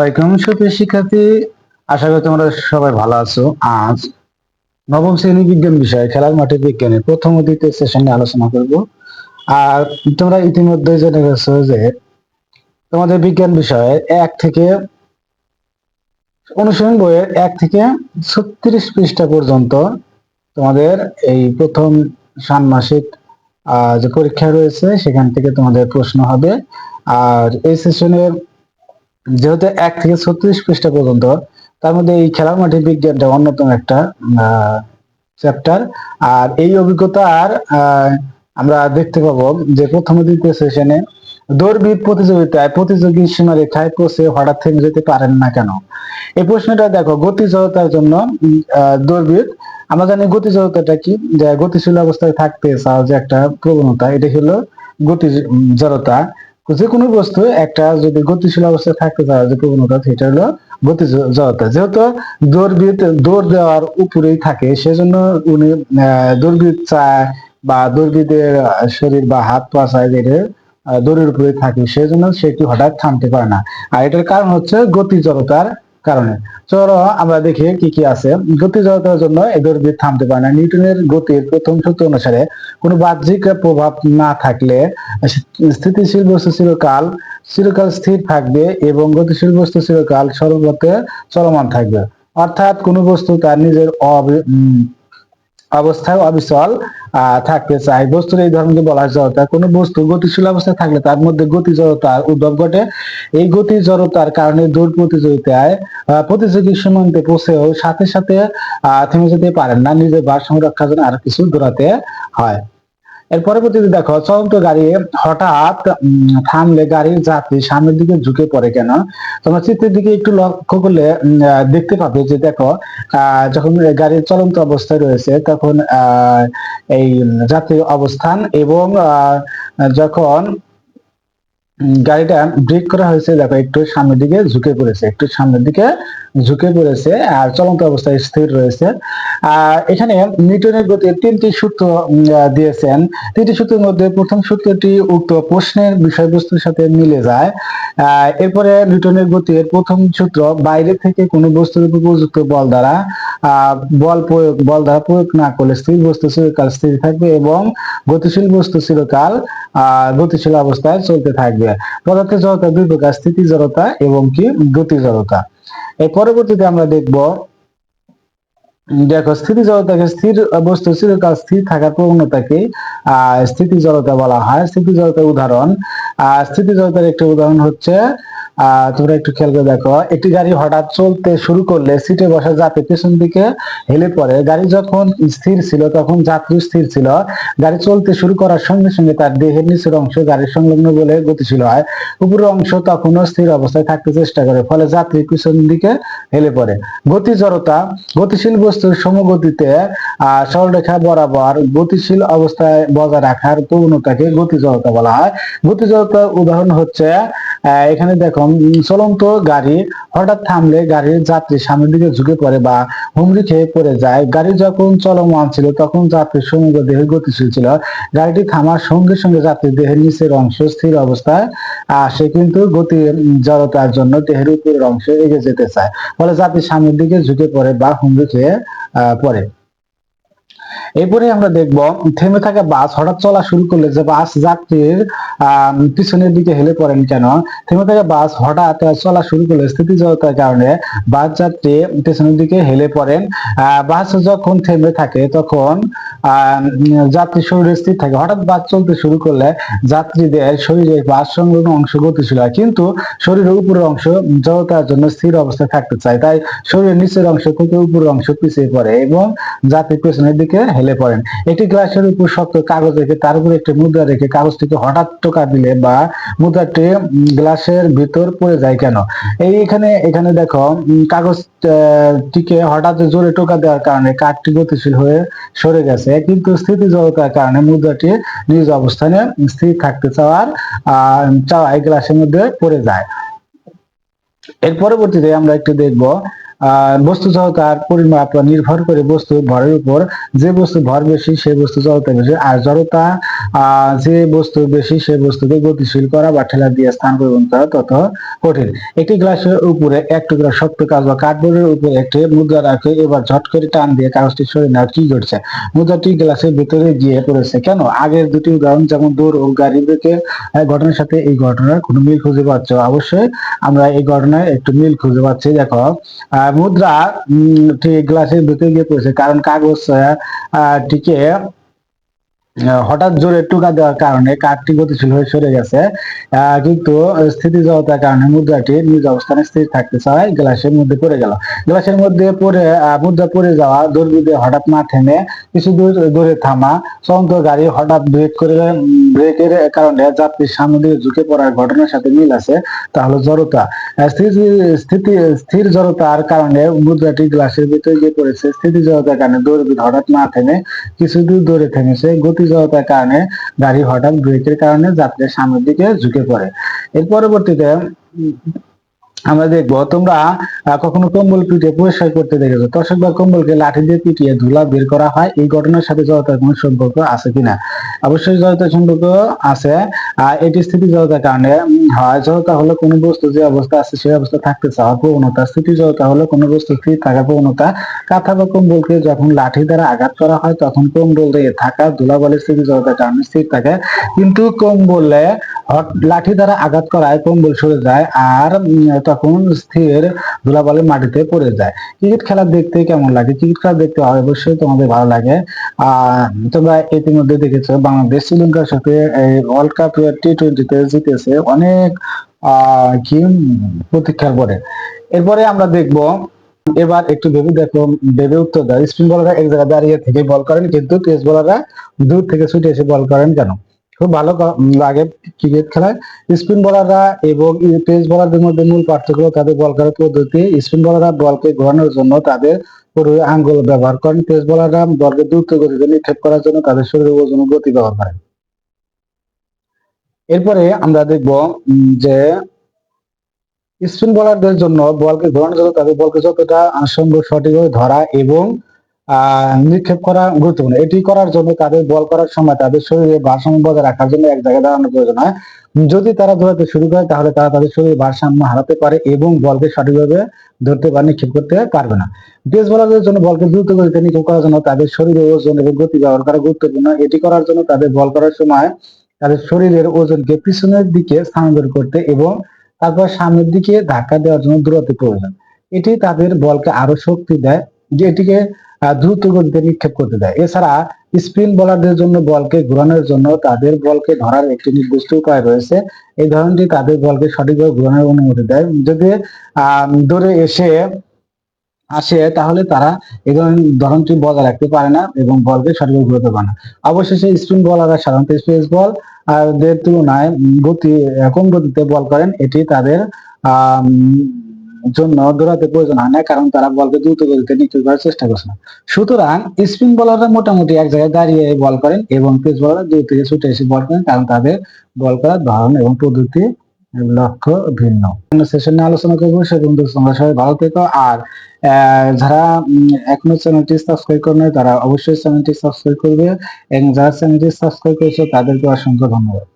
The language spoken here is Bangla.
ওয়ালাইকুম সুপ্রিয় শিক্ষার্থী, আশা করি তোমরা সবাই ভালো আছো। আজ নবম শ্রেণি বিজ্ঞান খেলার মাঠে বিজ্ঞানে প্রথম ও দ্বিতীয় আলোচনা করব। আর তোমরা ইতিমধ্যে জেনে গেছো যে তোমাদের বিজ্ঞান বিষয়ে এক থেকে অনুশীলন বইয়ের এক থেকে ছত্রিশ পৃষ্ঠা পর্যন্ত তোমাদের এই প্রথম ষান্মাসিক যে পরীক্ষা রয়েছে, সেখান থেকে তোমাদের প্রশ্ন হবে। আর এই সেশনের যেহেতু এক থেকে ছত্রিশ পৃষ্ঠা পর্যন্ত তার মধ্যে এই খেলার মাঠে বিজ্ঞানটা অন্যতম একটা চ্যাপ্টার আর এই অভিজ্ঞতার আহ, আমরা দেখতে পাবো যে প্রথম দ্বিতীয় সেশনে দৌড়বিদ প্রতিযোগিতায় প্রতিযোগী সীমারেখায় পৌঁছে হঠাৎ থেমে যেতে পারেন না কেন? এই প্রশ্নটা দেখো গতি জড়তার জন্য দৌড়বিদ আমরা জানি গতি জড়তাটা কি? যে গতিশীল অবস্থায় থাকতে চাও যে একটা প্রবণতা এটা হলো গতি জড়তা। যে কোনো বস্তু একটা যদি গতিশীল অবস্থায় থাকতে পারে যে প্রবণতা সেটা হলো গতি জড়তা। যেহেতু দৌড়বিদ দৌড় দেওয়ার উপরেই থাকে, সেজন্য উনি দৌড়বিদ চায় বা দৌড়বিদের শরীর বা হাত পা চায় যেটা দৌড়ের উপরে থাকে, সেজন্য সেটি হঠাৎ থামতে পারে না। আর এটার কারণ হচ্ছে গতি জড়তার কারণে। চলো, আমরা দেখি কি কি আছে। গতি জড়তার জন্য এই দৌড়বিদ থামতে পারে না। নিউটনের গতির প্রথম সূত্র অনুসারে কোনো বাহ্যিক প্রভাব না থাকলে স্থিতিশীল বস্তু চিরকাল চিরকাল স্থির থাকবে এবং গতিশীল বস্তু চিরকাল সর্বতে চলমান থাকবে। অর্থাৎ কোনো বস্তু তার নিজের অবি- অবস্থায় অবিচল থাকতে চাই বস্তুর এই ধর্মকে বলা হয় জড়তা। কোনো বস্তু গতিশীল অবস্থায় থাকলে তার মধ্যে গতি জড়তার উদ্ভব ঘটে। এই গতি জড়তার কারণে দৌড় প্রতিযোগিতায় প্রতিযোগী সীমান্তে পৌঁছেও সাথে সাথে থেমে যেতে পারেন না। নিজের ভারসাম্য রক্ষার জন্য আরও কিছু দৌড়াতে হয়। এর পরবর্তীতে দেখো, চলন্ত গাড়ি হঠাৎ থামলে গাড়ির যাত্রী সামনের দিকে ঝুঁকে পড়ে কেন? তোমার চিত্রের দিকে একটু লক্ষ্য করলে দেখতে পাবে যে দেখো যখন গাড়ির চলন্ত অবস্থায় রয়েছে, তখন এই যাত্রীর অবস্থান এবং যখন গাড়িটা ব্রেক করা হয়েছে, দেখো, একটু সামনের দিকে ঝুঁকে পড়েছে, একটু সামনের দিকে ঝুঁকে পড়েছে, আর চলন্ত অবস্থায় স্থির রয়েছে। আর এখানে নিউটনের গতির তিনটি সূত্র দিয়েছেন। তিনটি সূত্রের মধ্যে প্রথম সূত্রটি উক্ত প্রশ্নের বিষয়বস্তুর সাথে মিলে যায়। এরপরে নিউটনের গতির প্রথম সূত্র বাইরে থেকে কোনো বস্তুর উপর প্রযুক্ত বল দ্বারা বল প্রয়োগ, বল দ্বারা প্রয়োগ না করলে স্থির বস্তু চিরকাল স্থির থাকবে এবং গতিশীল বস্তু চিরকাল গতিশীল অবস্থায় চলতে থাকবে। পদার্থের জড়তা দুই প্রকার, স্থিতি জড়তা এবং কি? গতি জড়তা। এর পরবর্তীতে আমরা দেখব, দেখো, স্থিতি জড়তাকে স্থির বস্তু চিরকাল স্থির থাকার প্রবণতাকে, আহ, স্থিতি জড়তা বলা হয়। স্থিতি জড়তার উদাহরণ, আহ, স্থিতি জড়তার একটি উদাহরণ হচ্ছে তোমরা একটু খেয়াল করে দেখো, একটি গাড়ি হঠাৎ চলতে শুরু করলে সিটে বসা যাত্রী পেছন দিকে হেলে পড়ে। গাড়ি যখন স্থির ছিল, তখন যাত্রী স্থির ছিল। গাড়ি চলতে শুরু করার সঙ্গে সঙ্গে তার দেহের নিচের অংশ গাড়ির সংলগ্ন বলে গতিশীল হয়। উপরের অংশ তখনও স্থির অবস্থায় থাকতে চেষ্টা করে, ফলে যাত্রী পিছন দিকে হেলে পড়ে। গতি জড়তা, গতিশীল বস্তুর সমগতিতে, আহ, সরলরেখা বরাবর গতিশীল অবস্থায় বজায় রাখার প্রবণতাকে গতি জড়তা বলা হয়। গতি জড়তার উদাহরণ হচ্ছে এখানে দেখো চলন্ত গাড়ি হঠাৎ থামলে গাড়ির যাত্রী সামনের দিকে ঝুঁকে পড়ে বা হুমড়ি খেয়ে পড়ে যায়। গাড়ি যখন চলমান ছিল, তখন যাত্রীর সমগ্র দেহের গতিশীল ছিল। গাড়িটি থামার সঙ্গে সঙ্গে যাত্রীর দেহের নিচের অংশ স্থির অবস্থায় আসে, কিন্তু গতি জড়তার জন্য দেহের উপরের অংশ এগিয়ে যেতে চায়। ফলে যাত্রী সামনের দিকে ঝুঁকে পড়ে বা হুমড়ি খেয়ে পড়ে। এরপরে আমরা দেখব, থেমে থাকা বাস হঠাৎ চলা শুরু করলে যে বাস যাত্রীর পিছনের দিকে হেলে পড়েন কেন? থেমে থাকা বাস হঠাৎ চলা শুরু করলে স্থিতিজড়তার কারণে বাস যাত্রী পিছনের দিকে হেলে পড়েন। বাস যখন থেমে থাকে তখন যাত্রী শরীরে স্থির থাকে। হঠাৎ বাস চলতে শুরু করলে যাত্রীদের শরীরে বাস সংলগ্ন অংশ গতিশীল হয়, কিন্তু শরীরের উপরের অংশ জড়তার জন্য স্থির অবস্থায় থাকতে চায়। তাই শরীরের নিচের অংশ থেকে উপরের অংশ পিছিয়ে পড়ে এবং যাত্রী পেছনের দিকে হেলে পড়েন। একটি গ্লাসের উপর শক্ত কাগজ রেখে তার উপর একটি মুদ্রা রেখে কাগজটিকে হঠাৎ টোকা দিলে বা মুদ্রাটি গ্লাসের ভিতর পড়ে যায় কেন? এই এখানে এখানে দেখো উম, কাগজ হঠাৎ জোরে টোকা দেওয়ার কারণে কাঠটি গতিশীল হয়ে সরে গেছে কিন্তু স্থিতি জড়তার কারণে মুদ্রাটি নিজ অবস্থানে স্থির থাকতে চাওয়ার চাওয়ায় গ্লাসের মধ্যে পড়ে যায়। এর পরবর্তীতে আমরা একটু দেখব বস্তু জড়তার পরিমাপ নির্ভর করে বস্তু ভরের উপর যে বস্তু ভর বেশি, সেই বস্তু জড়তা বেশি। আর জড়তা যে বস্তু বেশি সেই বস্তুকে গতিশীল করা বা ঠেলা দিয়ে স্থান পরিবর্তন করা তত কঠিন। একটি গ্লাসের উপরে এক টুকরা শক্ত কাজ বা কার্ডবোর্ডের উপরে একটি মুদ্রা রাখে, এবার ঝট করে টান দিয়ে কাগজটি সরিয়ে নেওয়া কি ঘটছে? মুদ্রাটি গ্লাসের ভিতরে গিয়ে পড়েছে কেন? আগের দুটি উদাহরণ যেমন দৌড় ও গাড়ি ব্রেকের ঘটনার সাথে এই ঘটনার কোনো মিল খুঁজে পাচ্ছ? অবশ্যই আমরা এই ঘটনায় একটু মিল খুঁজে পাচ্ছি। দেখো মুদ্রা গ্লাসের ভিতরে গিয়ে পড়েছে। কারণ কাগজ আহ, আহ, টিকে আহ, হঠাৎ জোরে টুকা দেওয়ার কারণে কাঠটি গতিশীল হয়ে সরে গেছে। কিন্তু স্থিতিজড়তার কারণে মুদ্রাটি নিজ অবস্থানে স্থির থাকতে চায় গ্লাসের মধ্যে পড়ে গেল। গ্লাসের মধ্যে পড়ে মুদ্রা পড়ে যাওয়া দৌড়বিদে হঠাৎ না থেমে কিছু দূর দূরে থামা চলন্ত গাড়ি হঠাৎ ব্রেক করে ব্রেকের কারণে যাত্রীর সামনে দিয়ে ঝুঁকে পড়ার ঘটনার সাথে মিল আছে তাহলে জড়তা। আহ, স্থিতি- স্থিতি স্থির জড়তার কারণে মুদ্রাটি গ্লাসের ভিতরে গিয়ে পড়েছে। স্থিতি জড়তার কারণে দৌড়বিদ হঠাৎ না থেমে কিছু দূর দূরে থেমেছে গতি জড়তার কারণে গাড়ি হঠাৎ ব্রেকের কারণে যাত্রীর সামনের দিকে ঝুঁকে পড়ে। এর পরবর্তীতে আমরা দেখব। তোমরা কখনো কম্বল পিটিয়ে পরিষ্কার করতে দেখেছ? তোষক বা কম্বলকে লাঠি দিয়ে পিটিয়ে ধুলা বের করা হয়। এই ঘটনার সাথে জড়তার কোনো সম্পর্ক আছে কিনা? অবশ্যই জড়তার সম্পর্ক আছে। আর এটি স্থিতি জড়তার কারণে হয়। জড়তা হলো কোনো বস্তু, যে অবস্থা আছে সেই অবস্থা থাকতে চাওয়ার প্রবণতা। স্থিতি জড়তা হলো কোনো বস্তু স্থির থাকার প্রবণতা। কাঁথা বা কম্বলকে যখন লাঠি দ্বারা আঘাত করা হয়, তখন কম্বল দিয়ে থাকা ধুলাবালির স্থিতি জড়তার কারণে স্থির থাকে। কিন্তু কম্বলে লাঠি দ্বারা আঘাত করায় কম্বল সরে যায়। আর তখন স্থির ধুলাবালি মাটিতে পড়ে যায়। ক্রিকেট খেলা দেখতে কেমন লাগে? ক্রিকেট খেলা দেখতে অবশ্যই তোমাদের ভালো লাগে। আহ, তোমরা ইতিমধ্যে দেখেছ বাংলাদেশ শ্রীলঙ্কার সাথে ওয়ার্ল্ড কাপ টি টোয়েন্টিতে জিতেছে অনেক কি প্রতীক্ষার পরে। এরপরে আমরা দেখব, এবার একটু ভেবে দেখো, ভেবে উত্তর দাও। স্পিন বলাররা এক জায়গায় দাঁড়িয়ে থেকে বল করেন, কিন্তু পেস বলাররা দূর থেকে ছুটে এসে বল করেন কেন? খুব ভালো লাগে ক্রিকেট খেলায়। স্পিন বলাররা এবং পেস বলারদের মধ্যে মূল পার্থক্য তাদের বল করার পদ্ধতি। স্পিন বলাররা বলকে ঘোরানোর জন্য তাদের পুরো আঙ্গুল ব্যবহার করেন। পেস বলাররা বলকে দ্রুত গতিতে নিক্ষেপ করার জন্য তাদের শরীরের ওজন গতি ব্যবহার করেন। এরপরে আমরা দেখব যে স্পিন বোলারদের জন্য বলকে ঘোরানোর জন্য তাদের বলকে যতটা সম্ভব সঠিকভাবে ধরা এবং নিক্ষেপ করা গুরুত্বপূর্ণ। এটি করার জন্য তাদের বল করার সময় তাদের শরীরে ভারসাম্য বজায় রাখার জন্য এক জায়গায় দাঁড়ানো প্রয়োজন হয়। যদি তারা দৌড়াতে শুরু করে, তাহলে তারা তাদের শরীরে ভারসাম্য হারাতে পারে এবং বলকে সঠিকভাবে ধরতে বা নিক্ষেপ করতে পারবে না। পেস বোলারদের জন্য বলকে দ্রুত গতিতে নিক্ষেপ করার জন্য তাদের শরীরে ওজন এবং গতি ব্যবহার করা গুরুত্বপূর্ণ। এটি করার জন্য তাদের বল করার সময় তাদের শরীরের ওজনকে পিছনের দিকে স্থানান্তর করতে এবং তারপর সামনের দিকে ধাক্কা দেওয়ার জন্য দূরত্ব প্রয়োজন। এটি তাদের বলকে আরও শক্তি দেয়। যে এটিকে দ্রুত গতিতে নিক্ষেপ করতে দেয়। এছাড়া স্পিন বোলারদের জন্য বলকে ঘোরানোর জন্য তাদের বলকে ধরার একটি নির্দিষ্ট উপায় রয়েছে। এই ধরনটি তাদের বলকে সঠিকভাবে ঘোরানোর অনুমতি দেয়। যদি দৌড়ে এসে আসে, তাহলে তারা এই ধরনটি বজায় রাখতে পারে না এবং বলকে সঠিকভাবে ঘুরাতে পারে না। অবশেষে স্পিন বলাররা সাধারণত স্পেস বল আর দের তুলনায় গতি, কম গতিতে বল করেন। এটি তাদের জন্য দৌড়াতে প্রয়োজন হয় না, কারণ তারা বলকে দ্রুত গতিতে নিক্ষেপ করার চেষ্টা করছে। না সুতরাং স্পিন বলাররা মোটামুটি এক জায়গায় দাঁড়িয়ে বল করেন এবং পেস বলাররা দূর থেকে ছুটে এসে বল করেন, কারণ তাদের বল করার ধরন এবং পদ্ধতি লক্ষ্য ভিন্ন। সেশনে আলোচনা করব, সে বন্ধু তোমরা সবাই ভালো থেকো, আর যারা এখনও চ্যানেলটি সাবস্ক্রাইব করে তারা অবশ্যই চ্যানেলটি সাবস্ক্রাইব করবে, এবং যারা চ্যানেলটি সাবস্ক্রাইব করেছে, তাদেরকে অসংখ্য ধন্যবাদ।